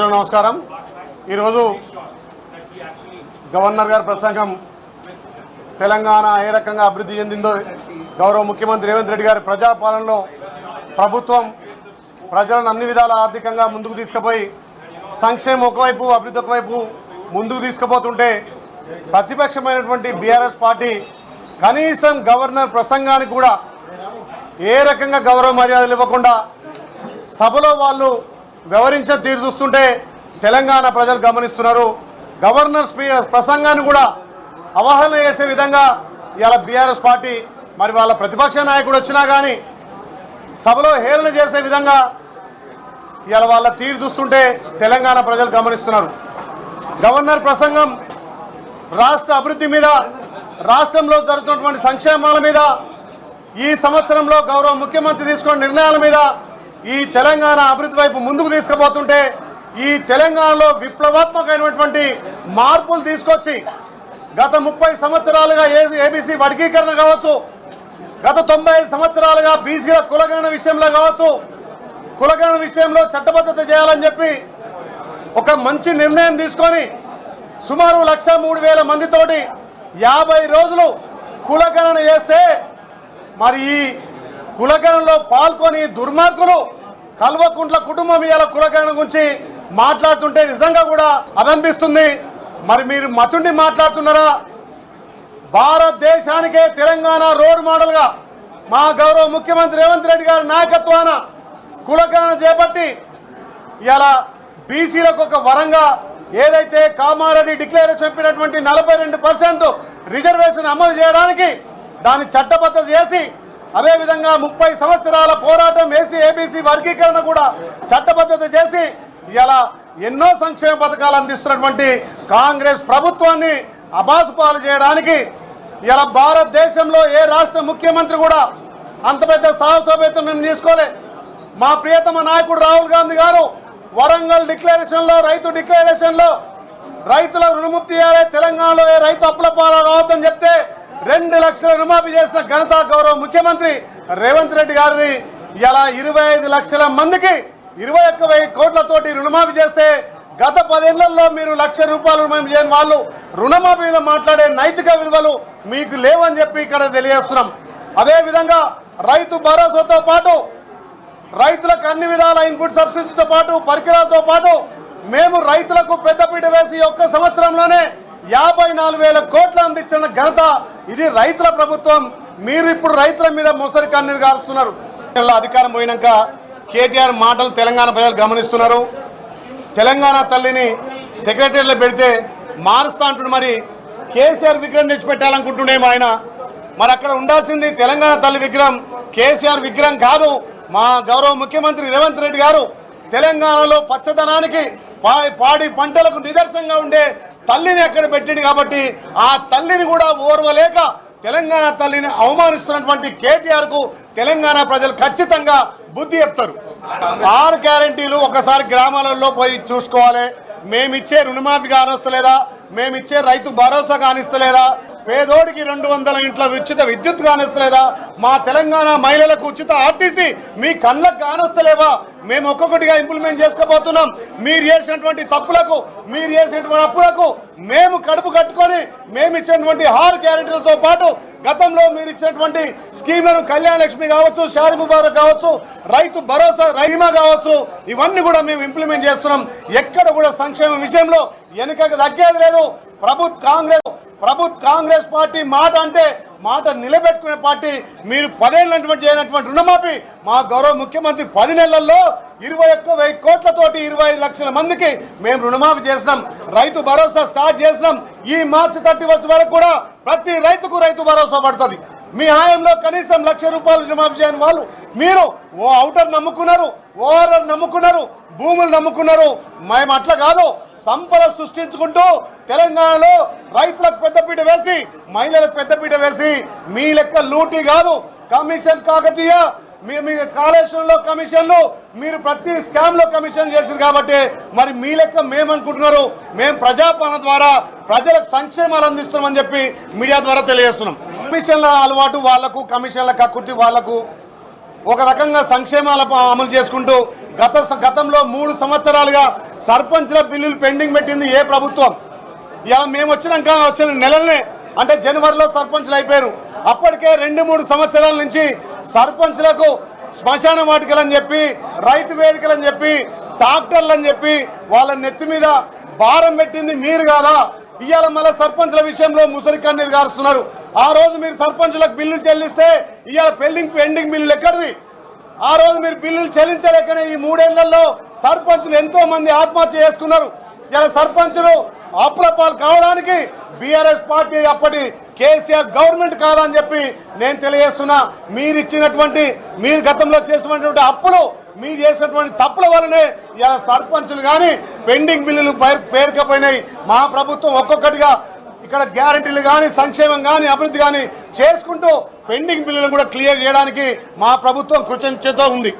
మిత్రులు నమస్కారం. ఈరోజు గవర్నర్ గారి ప్రసంగం తెలంగాణ ఏ రకంగా అభివృద్ధి చెందిందో గౌరవ ముఖ్యమంత్రి రేవంత్ రెడ్డి గారి ప్రజాపాలనలో ప్రభుత్వం ప్రజలను అన్ని విధాల ఆర్థికంగా ముందుకు తీసుకుపోయి సంక్షేమం ఒకవైపు అభివృద్ధి ఒకవైపు ముందుకు తీసుకుపోతుంటే ప్రతిపక్షమైనటువంటి బీఆర్ఎస్ పార్టీ కనీసం గవర్నర్ ప్రసంగానికి కూడా ఏ రకంగా గౌరవ మర్యాదలు ఇవ్వకుండా సభలో వాళ్ళు వ్యవహరించే తీరు చూస్తుంటే తెలంగాణ ప్రజలు గమనిస్తున్నారు. గవర్నర్ స్పీ ప్రసంగాన్ని కూడా అవహేళన చేసే విధంగా ఇవాళ బీఆర్ఎస్ పార్టీ మరి వాళ్ళ ప్రతిపక్ష నాయకుడు వచ్చినా కానీ సభలో హేళన చేసే విధంగా ఇవాళ వాళ్ళ తీరు చూస్తుంటే తెలంగాణ ప్రజలు గమనిస్తున్నారు. గవర్నర్ ప్రసంగం రాష్ట్ర అభివృద్ధి మీద రాష్ట్రంలో జరుగుతున్నటువంటి సంక్షేమాల మీద ఈ సంవత్సరంలో గౌరవ ముఖ్యమంత్రి తీసుకున్న నిర్ణయాల మీద ఈ తెలంగాణ అభివృద్ధి వైపు ముందుకు తీసుకుపోతుంటే ఈ తెలంగాణలో విప్లవాత్మకమైనటువంటి మార్పులు తీసుకొచ్చి గత ముప్పై సంవత్సరాలుగా ఏ ఏబీసీ వర్గీకరణ కావచ్చు గత తొంభై సంవత్సరాలుగా బీసీల కులగణన విషయంలో కావచ్చు కులగణన విషయంలో చట్టబద్ధత చేయాలని చెప్పి ఒక మంచి నిర్ణయం తీసుకొని సుమారు లక్ష మూడు వేల మందితోటి యాభై రోజులు కులగణన చేస్తే మరి ఈ కులగణనలో పాల్గొని దుర్మార్గులు కల్వకుంట్ల కుటుంబం ఇవాళ కులగణన గురించి మాట్లాడుతుంటే నిజంగా కూడా అదనిపిస్తుంది మరి మీరు మతుండి మాట్లాడుతున్నారా? భారతదేశానికే తెలంగాణ రోడ్ మోడల్గా మా గౌరవ ముఖ్యమంత్రి రేవంత్ రెడ్డి గారి నాయకత్వాన కులగణన చేపట్టి ఇలా బీసీలకు ఒక వరంగా ఏదైతే కామారెడ్డి డిక్లరేషన్ చెప్పినటువంటి నలభై రెండు పర్సెంట్ రిజర్వేషన్ అమలు చేయడానికి దాన్ని చట్టబద్ధత చేసి అదేవిధంగా ముప్పై సంవత్సరాల పోరాటం ఏసీ ఏబీసీ వర్గీకరణ కూడా చట్టబద్ధత చేసి ఇలా ఎన్నో సంక్షేమ పథకాలు అందిస్తున్నటువంటి కాంగ్రెస్ ప్రభుత్వాన్ని అబాసుపాలు చేయడానికి ఇలా భారతదేశంలో ఏ రాష్ట్ర ముఖ్యమంత్రి కూడా అంత పెద్ద సాహసోపేతం నేను తీసుకోలే. మా ప్రియతమ నాయకుడు రాహుల్ గాంధీ గారు వరంగల్ డిక్లరేషన్లో రైతు డిక్లరేషన్లో రైతుల రుణముక్తి తెలంగాణలో ఏ రైతు అప్పుల పాలు కావద్దని చెప్తే రెండు లక్షల రుణమాఫీ చేసిన ఘనత గౌరవ ముఖ్యమంత్రి రేవంత్ రెడ్డి గారిది. ఇలా ఇరవై ఐదు లక్షల మందికి ఇరవై ఒక్క వెయ్యి కోట్లతోటి రుణమాఫీ చేస్తే గత పదేళ్ళలో మీరు లక్ష రూపాయలు రుణమాఫీ చేయని వాళ్ళు రుణమాఫీ మీద మాట్లాడే నైతిక విలువలు మీకు లేవని చెప్పి ఇక్కడ తెలియజేస్తున్నాం. అదేవిధంగా రైతు భరోసాతో పాటు రైతులకు అన్ని విధాల ఇన్పుట్ సబ్సిడీతో పాటు పరికరాలతో పాటు మేము రైతులకు పెద్దపీట వేసి ఒక్క సంవత్సరంలోనే యాభై నాలుగు వేల కోట్లు అందించిన ఘనత ఇది రైతుల ప్రభుత్వం. మీరు ఇప్పుడు రైతుల మీద మొసరి కన్నీరు కారుస్తున్నారు అధికారం పోయినాక కేటీఆర్ మాటలు తెలంగాణ ప్రజలు గమనిస్తున్నారు. తెలంగాణ తల్లిని సెక్రటరీలో పెడితే మారుస్తా అంటుడు మరి. కేసీఆర్ విగ్రహం తెచ్చిపెట్టాలనుకుంటుండేమో ఆయన. మరి అక్కడ ఉండాల్సింది తెలంగాణ తల్లి విగ్రహం. కేసీఆర్ విగ్రహం కాదు. మా గౌరవ ముఖ్యమంత్రి రేవంత్ రెడ్డి గారు తెలంగాణలో పచ్చదనానికి పాడి పంటలకు నిదర్శనంగా ఉండే తల్లిని ఎక్కడ పెట్టింది కాబట్టి ఆ తల్లిని కూడా ఓర్వలేక తెలంగాణ తల్లిని అవమానిస్తున్నటువంటి కేటీఆర్కు తెలంగాణ ప్రజలు ఖచ్చితంగా బుద్ధి చెప్తారు. ఆరు గ్యారంటీలు ఒకసారి గ్రామాలలో పోయి చూసుకోవాలి. మేమిచ్చే రుణమాఫీ కానిస్తలేదా? మేమిచ్చే రైతు భరోసా కానిస్తలేదా? పేదోడికి రెండు వందల ఇంట్ల ఉచిత విద్యుత్ కానిస్తలేదా? మా తెలంగాణ మహిళలకు ఉచిత ఆర్టీసీ మీ కళ్ళకు కానొస్తలేవా? మేము ఒక్కొక్కటిగా ఇంప్లిమెంట్ చేసుకోబోతున్నాం. మీరు చేసినటువంటి తప్పులకు మీరు చేసినటువంటి అప్పులకు మేము కడుపు కట్టుకొని మేము ఇచ్చినటువంటి హాల్ గ్యారెంటీలతో పాటు గతంలో మీరు ఇచ్చినటువంటి స్కీమ్లను కళ్యాణ లక్ష్మి కావచ్చు షారి ముబారక్ కావచ్చు రైతు భరోసా రైమా కావచ్చు ఇవన్నీ కూడా మేము ఇంప్లిమెంట్ చేస్తున్నాం. ఎక్కడ కూడా సంక్షేమ విషయంలో వెనుకకు తగ్గేది లేదు. ప్రభుత్వ కాంగ్రెస్ ప్రభుత్వ కాంగ్రెస్ పార్టీ మాట అంటే మాట నిలబెట్టుకునే పార్టీ మీరు పదేళ్ళటువంటి చేయనటువంటి రుణమాఫీ. మా గౌరవ ముఖ్యమంత్రి పది నెలల్లో ఇరవై ఒక్క వెయ్యి కోట్లతోటి ఇరవై ఐదు లక్షల మందికి మేము రుణమాఫీ చేసినాం. రైతు భరోసా స్టార్ట్ చేసినాం. ఈ మార్చి థర్టీ ఫస్ట్ వరకు కూడా ప్రతి రైతుకు రైతు భరోసా పడుతుంది. మీ హాయంలో కనీసం లక్ష రూపాయలు రుణమాఫీ చేయని వాళ్ళు మీరు ఓ అవుటర్ నమ్ముకున్నారు ఓవర్ నమ్ముకున్నారు భూములు నమ్ముకున్నారు. మేము అట్లా కాదు. సంపద సృష్టించుకుంటూ తెలంగాణలో రైతులకు పెద్దపీట వేసి మహిళలకు పెద్దపీట వేసి మీ లెక్క లూటీ కాదు. కమిషన్ కాకతీయ మీ మీ కాళేశ్వరంలో కమిషన్లు మీరు ప్రతి స్కామ్లో కమిషన్ చేశారు కాబట్టి మరి మీ లెక్క మేము అనుకుంటున్నారు మేము ప్రజాపాలన ద్వారా ప్రజలకు సంక్షేమాలు అందిస్తున్నామని చెప్పి మీడియా ద్వారా తెలియజేస్తున్నాం. కమిషన్ల అలవాటు వాళ్ళకు కమిషన్ల కక్కుర్తి వాళ్ళకు ఒక రకంగా సంక్షేమాల అమలు చేసుకుంటూ గత గతంలో మూడు సంవత్సరాలుగా సర్పంచ్ల బిల్లులు పెండింగ్ పెట్టింది ఏ ప్రభుత్వం. ఇలా మేము వచ్చినాక వచ్చిన నెలలనే అంటే జనవరిలో సర్పంచ్లు అయిపోయారు. అప్పటికే రెండు మూడు సంవత్సరాల నుంచి సర్పంచ్లకు శ్మశాన వాటికలని చెప్పి రైతు వేదికలని చెప్పి ట్రాక్టర్లు అని చెప్పి వాళ్ళ నెత్తి మీద భారం పెట్టింది మీరు కాదా? ఇవాళ మళ్ళీ సర్పంచ్ల విషయంలో ముసలి కన్నీరు గారుస్తున్నారు. ఆ రోజు మీరు సర్పంచులకు బిల్లులు చెల్లిస్తే ఇవాళ పెండింగ్ పెండింగ్ బిల్లులు ఎక్కడివి? ఆ రోజు మీరు బిల్లులు చెల్లించలేకనే ఈ మూడేళ్ళలో సర్పంచులు ఎంతో మంది ఆత్మహత్య చేసుకున్నారు. ఇలా సర్పంచులు అప్రపాలు కావడానికి బీఆర్ఎస్ పార్టీ అప్పటి కేసీఆర్ గవర్నమెంట్ కాదని చెప్పి నేను తెలియజేస్తున్నా. మీరు ఇచ్చినటువంటి మీరు గతంలో చేసినటువంటి అప్పులు మీరు చేసినటువంటి తప్పుల వల్లనే ఇలా సర్పంచులు కానీ పెండింగ్ బిల్లులు పేరు పేరుకపోయినాయి. మా ప్రభుత్వం ఒక్కొక్కటిగా ఇక్కడ గ్యారంటీలు కానీ సంక్షేమం కానీ అభివృద్ధి కానీ చేసుకుంటూ పెండింగ్ బిల్లులను కూడా క్లియర్ చేయడానికి మా ప్రభుత్వం కృతజ్ఞతతో ఉంది.